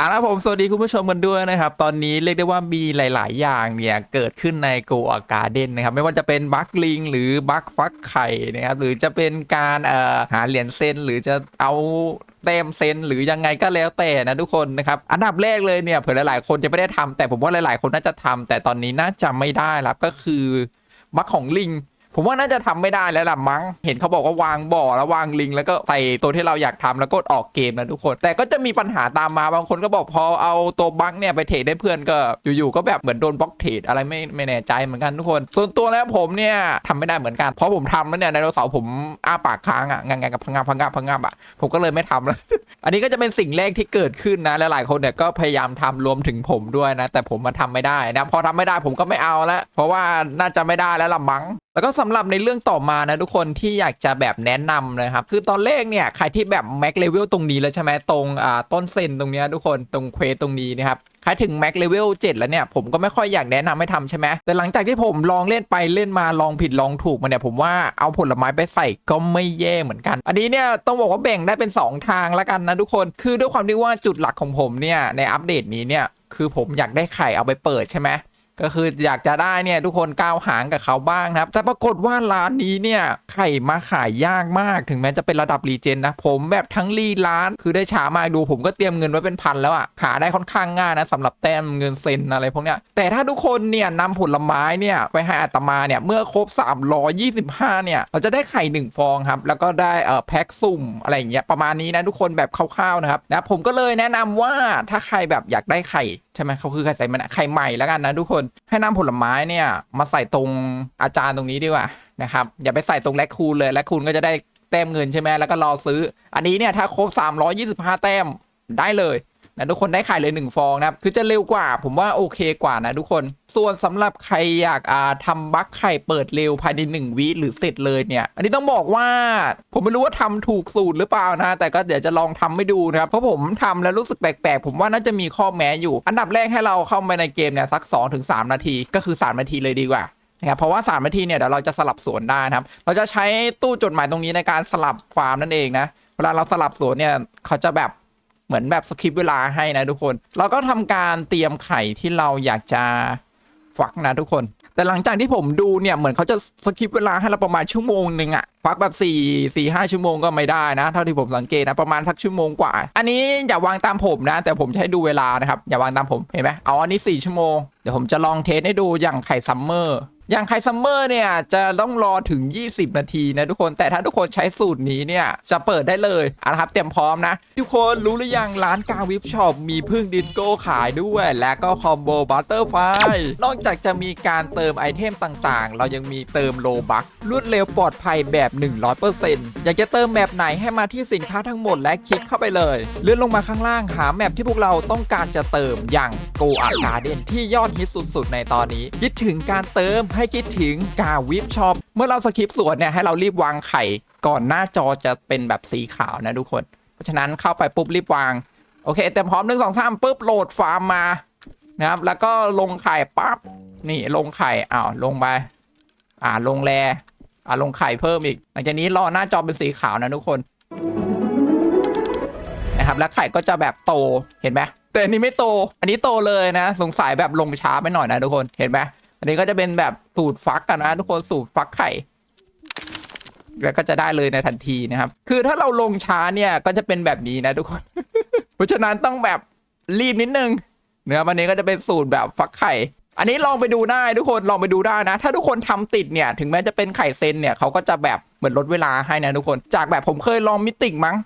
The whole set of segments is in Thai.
อะแล้วผมสวัสดีคุณผู้ชมกันด้วยนะครับ ตอนนี้เรียกได้ว่ามีหลาย ๆ อย่างเนี่ย เกิดขึ้นในโกอาการ์เด้นนะครับ ไม่ว่าจะเป็นบัคลิงหรือบัคฟักไข่นะครับ หรือจะเป็นการเอ่อหาเหรียญเซนหรือจะเอาเต็มเซนหรือยังไงก็แล้วแต่นะทุกคนนะครับ อันดับแรกเลยเนี่ยเผื่อหลาย ๆ คนจะไม่ได้ทำแต่ผมว่าหลาย ๆ คนน่าจะทำแต่ตอนนี้น่าจะไม่ได้แล้วก็คือบัคของลิง ผมว่าน่าจะทำไม่ได้แล้วล่ะมั้ง เห็นเขาบอกว่าวางบ่อแล้ววางลิง แล้วก็ใส่ตัวที่เราอยากทำแล้วก็ออกเกมนะทุกคน แต่ก็จะมีปัญหาตามมาบางคนก็บอกพอเอาตัวบั๊กเนี่ยไปเทรดได้เพื่อนก็อยู่ๆก็แบบเหมือนโดนบล็อกเทรดอะไรไม่ไม่แน่ใจเหมือนกันทุกคน ส่วนตัวแล้วผมเนี่ยทำไม่ได้เหมือนกัน เพราะผมทำแล้วเนี่ยไดโนเสาร์ผมอ้าปากค้างอะงางๆกับพังงาพังงาพังงาอะผมก็เลยไม่ทำแล้ว อันนี้ก็จะเป็นสิ่งแรกที่เกิดขึ้นนะและหลายคนเนี่ยก็พยายามทำรวมถึงผมด้วยนะ แต่ผมมาทำไม่ได้นะพอทำไม่ได้ผมก็ไม่เอาแล้วเพราะว่าน่าจะไม่ได้แล้วละมั้งแล้วก็สำหรับในเรื่องต่อมานะทุกคนที่อยากจะแบบแนะนำนะครับ คือตอนแรกเนี่ยใครที่แบบแม็กเลเวลตรงนี้แล้วใช่ไหมตรงอ่าต้นเซนตรงเนี้ยทุกคนตรงเควสตรงนี้นะครับใครถึงแม็กเลเวล7แล้วเนี่ยผมก็ไม่ค่อยอยากแนะนำให้ทำใช่ไหมแต่หลังจากที่ผมลองเล่นไปเล่นมาลองผิดลองถูกมาเนี่ยผมว่าเอาผลไม้ไปใส่ก็ไม่แย่เหมือนกัน อันนี้เนี่ยต้องบอกว่าแบ่งได้เป็น 2 ทางละกันนะทุกคนคือด้วยความที่ว่าจุดหลักของผมเนี่ยในอัปเดตนี้เนี่ยคือผมอยากได้ไข่เอาไปเปิดใช่ไหม ก็คืออยากจะได้เนี่ยทุกคนก้าวหางกับเขาบ้างนะครับ แต่ปรากฏว่าร้านนี้เนี่ยไข่มาขายยากมากถึงแม้จะเป็นระดับรีเจนนะ ผมแบบทั้งรีร้าน คือได้ช้ามากดูผมก็เตรียมเงินไว้เป็นพันแล้วอะหาได้ค่อนข้างง่ายนะสำหรับแต้มเงินเซนอะไรพวกเนี้ยแต่ถ้าทุกคนเนี่ยนำผลไม้เนี่ยไปให้อาตมาเนี่ยเมื่อครบ 325 เนี่ย เราจะได้ไข่ 1 ฟองครับ แล้วก็ได้เอ่อแพ็คสุ่มอะไรอย่างเงี้ยประมาณนี้นะทุกคนแบบคร่าวๆนะครับนะผมก็เลยแนะนำว่าถ้าใครแบบอยากได้ไข่ใช่ไหมเขาคือไข่ใส่มันไข่ใหม่แล้วกันนะทุกคนให้น้ำผลไม้เนี่ย มาใส่ตรงอาจารย์ตรงนี้ดีกว่านะครับอย่าไปใส่ตรงแลคคูนเลยแลคคูนก็จะได้แต้มเงินใช่ไหมแล้วก็รอซื้อ อันนี้เนี่ยถ้าครบ325 แต้มได้เลย นะทุกคนได้ไข่เลย1ฟองนะครับคือจะเร็วกว่า ผมว่าโอเคกว่านะทุกคน ส่วนสำหรับใครอยากอ่าทำบัคไข่เปิดเร็วภายใน1วิหรือเสร็จเลยเนี่ย อันนี้ต้องบอกว่า ผมไม่รู้ว่าทำถูกสูตรหรือเปล่านะ แต่ก็เดี๋ยวจะลองทำให้ดูนะครับเพราะผมทำแล้วรู้สึกแปลกๆ ผมว่าน่าจะมีข้อแม้อยู่ อันดับแรกให้เราเข้าไปในเกมเนี่ยสัก 2-3 นาที ก็คือ 3 นาทีเลยดีกว่านะครับเพราะว่า 3 นาทีเนี่ยเดี๋ยวเราจะสลับสวนได้นะครับ เราจะใช้ตู้จดหมายตรงนี้ในการสลับฟาร์มนั่นเองนะ เวลาเราสลับสวนเนี่ยเขาจะแบบ เหมือนแบบสคริปเวลาให้นะทุกคน เราก็ทำการเตรียมไข่ที่เราอยากจะฟักนะทุกคน แต่หลังจากที่ผมดูเนี่ยเหมือนเขาจะสคริปเวลาให้เราประมาณชั่วโมงหนึ่งอะฟักแบบ4 4 5ชั่วโมงก็ไม่ได้นะ เท่าที่ผมสังเกตนะประมาณสักชั่วโมงกว่า อันนี้อย่าวางตามผมนะ แต่ผมจะให้ดูเวลานะครับอย่าวางตามผมเห็นไหมเอาอันนี้ 4 ชั่วโมงเดี๋ยวผมจะลองเทสให้ดูอย่างไข่ซัมเมอร์ อย่างไข่ซัมเมอร์เนี่ยจะต้องรอถึง 20 นาทีนะทุกคนแต่ถ้าทุกคนใช้สูตรนี้เนี่ยจะเปิดได้เลยเอะครับเตรียมพร้อมนะ ทุกคนรู้หรือยังร้านกาวิปช็อปมีพึ่งดิสโก้ขายด้วย และก็คอมโบบัตเตอร์ไฟนอกจากจะมีการเติมไอเทมต่างๆ เรายังมีเติมโลบัครวดเร็วปลอดภัยแบบ 100%อยากจะเติมแบบไหนให้มาที่สินค้าทั้งหมดและคลิกเข้าไปเลย เลื่อนลงมาข้างล่างหาแมปที่พวกเราต้องการจะเติมอย่างโกอาการ์เดนที่ยอดฮิตสุดๆ ในตอนนี้คิดถึงการเติมใให้คิดถึงกาวิปช็อปเมื่อเราสคริปต์สวนเนี่ยให้เรารีบวางไข่ก่อนหน้าจอจะเป็นแบบสีขาวนะทุกคน เพราะฉะนั้นเข้าไปปุ๊บรีบวาง โอเคเต็มพร้อมหนึ่งสองสามปุ๊บโหลดฟาร์มมานะครับ แล้วก็ลงไข่ปั๊บนี่ลงไข่อ้าวลงไปอ่าลงแรอ่าลงไข่เพิ่มอีก หลังจากนี้รอหน้าจอเป็นสีขาวนะทุกคนนะครับแล้วไข่ก็จะแบบโตเห็นไหมแต่อันนี้ไม่โต อันนี้โตเลยนะ สงสัยแบบลงช้าไปหน่อยนะทุกคนเห็นไหม อันนี้ก็จะเป็นแบบสูตรฟักกันนะทุกคนสูตรฟักไข่ แล้วก็จะได้เลยในทันทีนะครับ คือถ้าเราลงช้าเนี่ยก็จะเป็นแบบนี้นะทุกคน เพราะฉะนั้นต้องแบบรีบนิดนึงเนะครับอันนี้ก็จะเป็นสูตรแบบฟักไข่ อันนี้ลองไปดูได้ทุกคนลองไปดูได้นะ ถ้าทุกคนทำติดเนี่ย ถึงแม้จะเป็นไข่เซนเนี่ยเขาก็จะแบบเหมือนลดเวลาให้นะทุกคน จากแบบผมเคยลองมิติมั้ง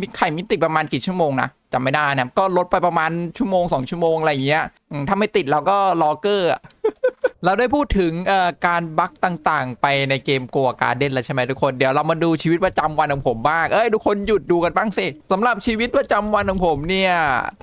มีไข่มิติประมาณกี่ชั่วโมงนะจำไม่ได้นะก็ลดไปประมาณชั่วโมงสองชั่วโมงอะไรอย่างเงี้ยถ้าไม่ติดเราก็รอเกอร์ เราได้พูดถึงการบั๊กต่างๆ ไปในเกมกัวการ์เด้นแล้วใช่ไหมทุกคน เดี๋ยวเรามาดูชีวิตประจำวันของผมบ้าง เอ้ยทุกคนหยุดดูกันบ้างสิสำหรับชีวิตประจำวันของผมเนี่ย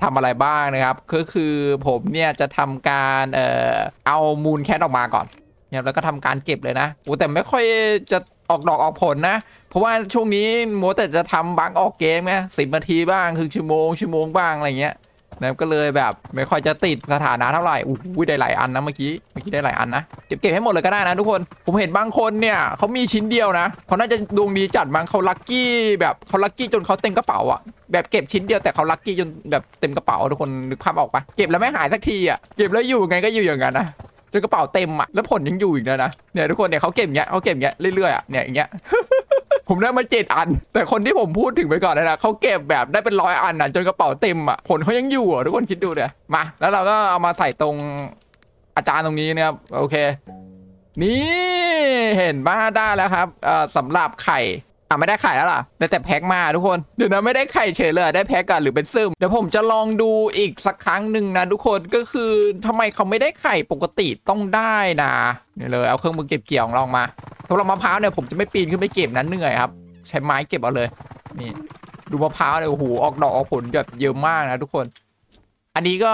ทำอะไรบ้างนะครับ ก็คือผมเนี่ยจะทำการเอ่อเอามูลแคทออกมาก่อนเนี่ยแล้วก็ทำการเก็บเลยนะโอ้แต่ไม่ค่อยจะออกดอกออกผลนะ เพราะว่าช่วงนี้โมแต่จะทำบังออกเกมไงสิบนาทีบ้างครึ่งชั่วโมงชั่วโมงบ้างอะไรเงี้ย นะก็เลยแบบไม่ค่อยจะติดสถานะเท่าไหร่อู้ยได้หลายอันนะเมื่อกี้เมื่อกี้ได้หลายอันนะเก็บเก็บให้หมดเลยก็ได้นะทุกคนผมเห็นบางคนเนี่ยเขามีชิ้นเดียวนะเขาน่าจะดวงดีจัดมั้งเขาลัคกี้แบบเขาลัคกี้จนเขาเต็มกระเป๋าอะแบบเก็บชิ้นเดียวแต่เขาลัคกี้จนแบบเต็มกระเป๋าทุกคนนึกภาพออกปะเก็บแล้วไม่หายสักทีอะเก็บแล้วอยู่ไงก็อยู่อย่างนั้นนะจนกระเป๋าเต็มอะแล้วผลยังอยู่อีกนะนะเนี่ยทุกคนเนี่ยเขาเก็บเงี้ยเขาเก็บเงี้ยเรื่อยๆอะเนี่ยอย่างเงี้ย ผมได้มาเจ็ดอัน แต่คนที่ผมพูดถึงไปก่อนนะเขาเก็บแบบได้เป็นร้อยอันอะจนกระเป๋าเต็มอะผลเขายังอยู่อะทุกคนคิดดูเดี๋ยมา แล้วเราก็เอามาใส่ตรงอาจารย์ตรงนี้นะครับโอเค นี่เห็นบ้าได้แล้วครับสำหรับไข่ อะไม่ได้ไข่แล้วล่ะได้แต่แพ็คมาทุกคน เดี๋ยวนะไม่ได้ไข่เฉยเลยได้แพ็คกันหรือเป็นซึมเดี๋ยวผมจะลองดูอีกสักครั้งหนึ่งนะทุกคนก็คือทำไมเขาไม่ได้ไข่ปกติต้องได้นะนี่เลยเอาเครื่องมือเก็บเกี่ยวของเรามาสำหรับมะพร้าวเนี่ยผมจะไม่ปีนขึ้นไปเก็บนะเหนื่อยครับ ใช้ไม้เก็บเอาเลย นี่ ดูมะพร้าวเนี่ยโอ้โหออกดอกออกผลแบบเยอะมากนะทุกคน อันนี้ก็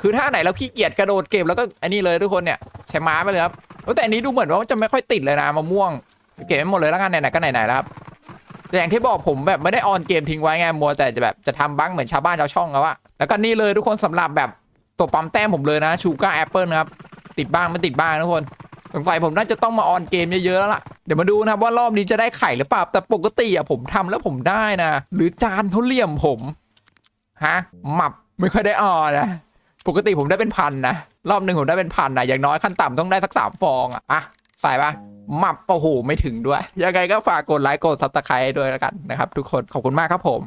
คือถ้าไหนเราขี้เกียจกระโดดเก็บแล้วก็อันนี้เลยทุกคนเนี่ยใช้ไม้ไปเลยครับแต่อันนี้ดูเหมือนว่าจะไม่ค่อยติดเลยนะมะม่วงเก็บให้หมดเลยแล้วกันไหนๆก็ไหนๆแล้วครับ แต่อย่างที่บอกผมแบบไม่ได้ออนเกมทิ้งไว้ไงมัวแต่จะแบบจะทำบั๊กเหมือนชาวบ้านชาวช่องเขาอะแล้วก็นี่เลยทุกคนสำหรับแบบตัวปั๊มแต้มผมเลยนะชูการ์แอปเปิลนะครับติดบ้างไม่ติดบ้างทุกคนสงสัยผมน่าจะต้องมาออนเกมเยอะๆแล้วล่ะ เดี๋ยวมาดูนะครับว่ารอบนี้จะได้ไข่หรือเปล่า แต่ปกติอะผมทำแล้วผมได้นะ หรือจานเขาเหลี่ยมผม ฮะหมับไม่ค่อยได้ออนนะ ปกติผมได้เป็นพันนะ รอบหนึ่งผมได้เป็นพันนะ อย่างน้อยขั้นต่ำต้องได้สักสามฟองอะอะ ใส่ปะหมับโอ้โหไม่ถึงด้วย ยังไงก็ฝากกดไลค์กดซับสไครต์ด้วยแล้วกันนะครับ ทุกคนขอบคุณมากครับผม